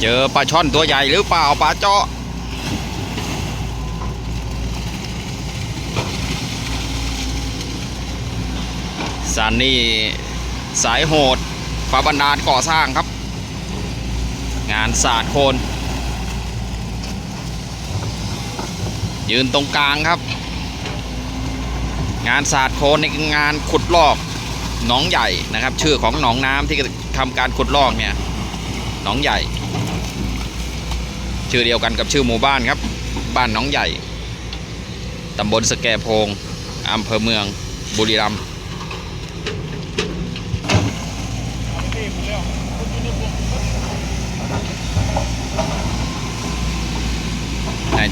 เจอปลาช่อนตัวใหญ่หรือเปล่าปลาเจาะสันนี่สายโหดฝาบันดาลก่อสร้างครับ งานศาสตร์โคน ยืนตรงกลางครับ งานศาสตร์โคนในงานขุดลอกหนองใหญ่นะครับ ชื่อของหนองน้ำที่ทำการขุดลอกเนี่ยหนองใหญ่ ชื่อเดียวกันกับชื่อหมู่บ้านครับ บ้านหนองใหญ่ตำบลสแกโพงอำเภอเมืองบุรีรัมย์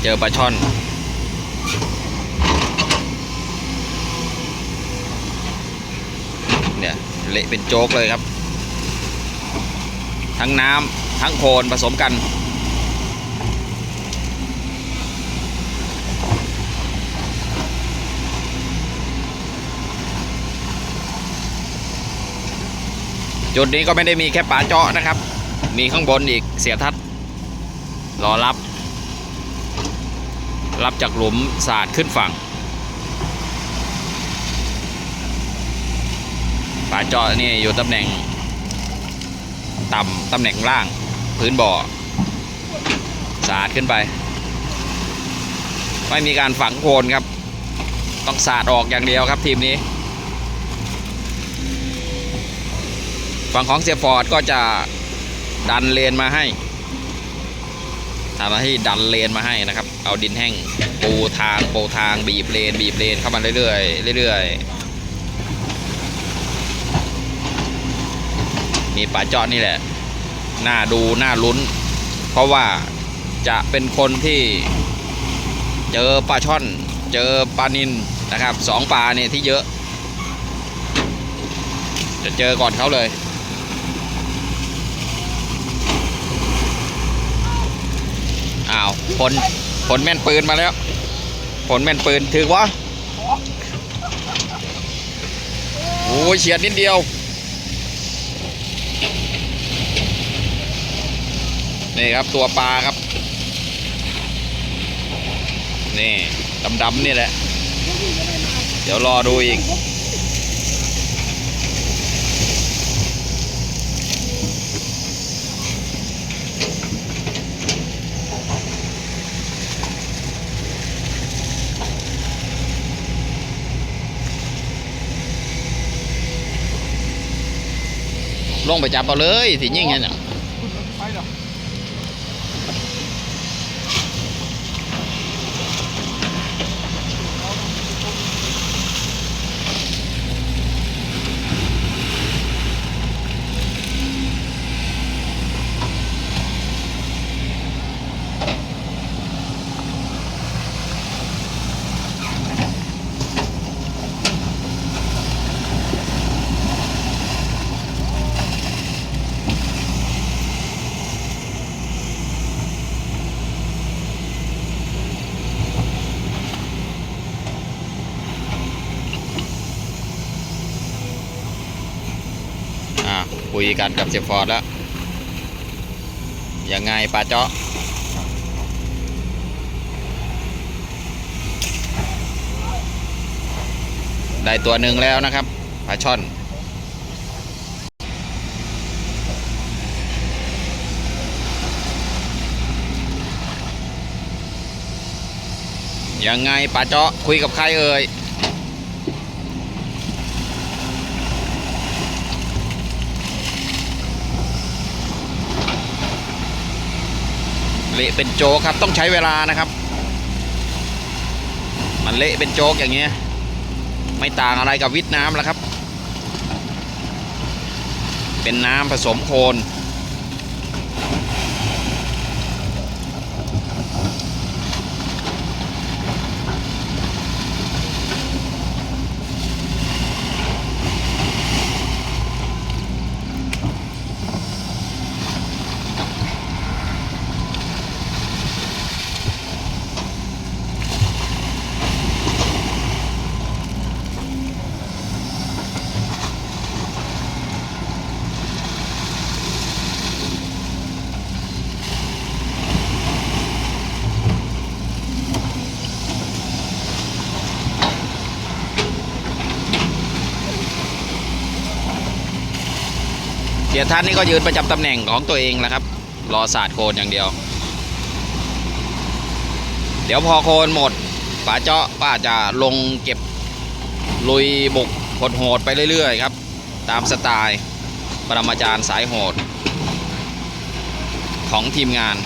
เจอปลาช่อนเนี่ยเละเป็นโจ๊กเลยครับ ทั้งน้ำทั้งโคลนผสมกัน จุดนี้ก็ไม่ได้มีแค่ป่าเจาะนะครับ มีข้างบนอีกเสียทัดรอรับ รับจากหลุมสาดขึ้นฝั่งป่าเจาะนี่อยู่ตำแหน่งต่ำตำแหน่งล่างพื้นบ่อ สาดขึ้นไป ไม่มีการฝังโคนครับ ต้องสาดออกอย่างเดียวครับทีมนี้ ฝั่งของเสียฟอร์ดก็จะดันเลนมาให้ทำหน้าที่ดันเลนมาให้นะครับ เอาดินแห้งปูทางปูทางบีบเลน บีบเลนเข้ามาเรื่อยๆเรื่อยๆมีป่าเจาะนี่แหละน่าดูน่าลุ้น เพราะว่าจะเป็นคนที่เจอปลาช่อน เจอปลานินนะครับสองปลาเนี่ยที่เยอะ จะเจอก่อนเขาเลย อ้าวผลผลแม่นปืนมาแล้ว ผลแม่นปืนถือวะโอ้ยเฉียดนิดเดียว นี่ครับตัวปลาครับ นี่ดำๆนี่แหละ เดี๋ยวรอดูอีก ลงไปจับเอาเลยสิยิ่งไงเนี่ยอ่า คุยกันกับเสียฟอร์ดแล้ว ยังไงปลาเจาะได้ตัวหนึ่งแล้วนะครับปลาช่อนยังไงปลาเจาะคุยกับใครเอ่ย เละเป็นโจ๊กครับต้องใช้เวลานะครับ มันเละเป็นโจ๊กอย่างเงี้ยไม่ต่างอะไรกับวิทน้ำแล้วครับ เป็นน้ำผสมโคลน สียทัศน์นี่ก็ยืนประจำตำแหน่งของตัวเองแหละครับ รอศาสตร์โคนอย่างเดียว เดี๋ยวพอโคนหมดป๋าเจาะป้าจะลงเก็บลุยบุกโหดไปเรื่อยๆครับ ตามสไตล์ปรมาจารย์สายโหด ของทีมงาน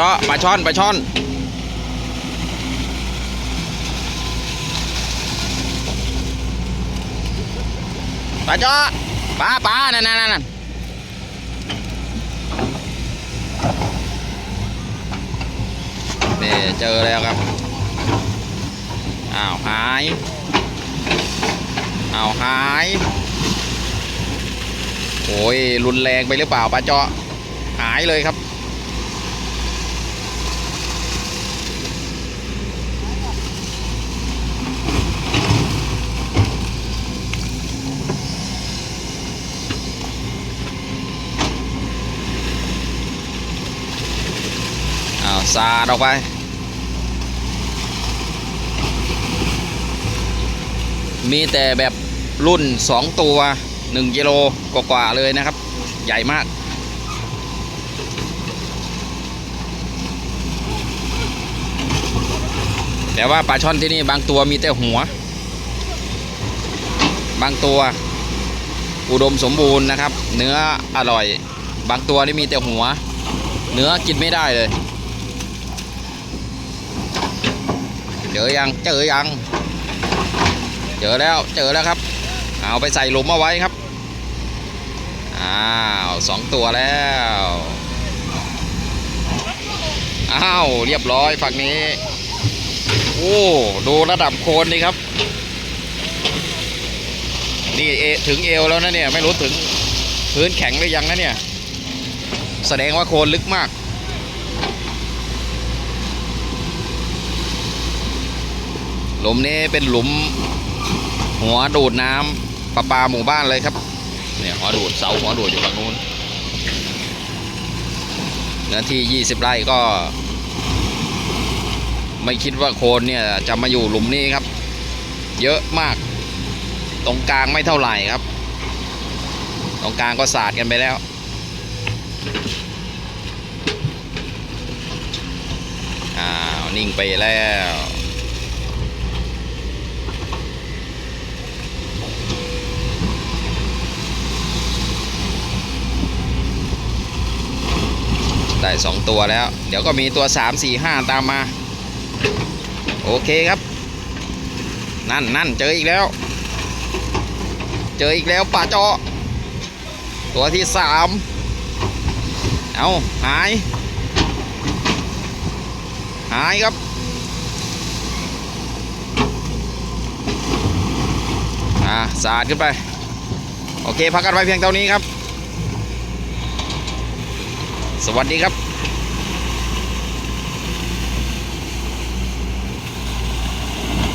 เจาะปลาช่อนปลาช่อน ปลาเจาะปลาปลานั่นนั่นนั่นนี่เจอแล้วครับ อ้าวหาย อ้าวหาย โอ้ยรุนแรงไปหรือเปล่าปลาเจาะหายเลยครับ อ้าวสาดออกไปมีแต่แบบรุ่น 2 ตัว 1กิโลกว่าๆเลยนะครับ ใหญ่มาก แต่ว่าปลาช่อนที่นี่บางตัวมีแต่หัว บางตัว อุดมสมบูรณ์นะครับ เนื้ออร่อย บางตัวนี่มีแต่หัว เนื้อกินไม่ได้เลย เจอยังเจอยัง เจอแล้วเจอแล้วครับ เอาไปใส่หลุมเอาไว้ครับ อ้าวสองตัวแล้ว อ้าวเรียบร้อยฝั่งนี้ โอ้ดูระดับโคนนี่ครับ นี่เอถึงเอวแล้วนะเนี่ย ไม่รู้ถึงพื้นแข็งหรือยังนะเนี่ย แสดงว่าโคนลึกมาก หลุมนี้เป็นหลุม หัวดูดน้ำประปาหมู่บ้านเลยครับ เนี่ยหัวดูดเสาหัวดูดอยู่ฝั่งนู้นเนื้อที่ 20 ไร่ก็ ไม่คิดว่าโคนเนี่ยจะมาอยู่หลุมนี้ครับ เยอะมาก ตรงกลางไม่เท่าไหร่ครับ ตรงกลางก็สาดกันไปแล้วอ้าวนิ่งไปแล้ว ได้สองตัวแล้ว เดี๋ยวก็มีตัวสามสี่ห้าตามมา โอเคครับ นั่นนั่นเจออีกแล้ว เจออีกแล้วป่าจาะตัวที่สามเอาหาย หายครับอ่าสาดขึ้นไป โอเคพักกันไว้เพียงเท่านี้ครับ สวัสดีครับ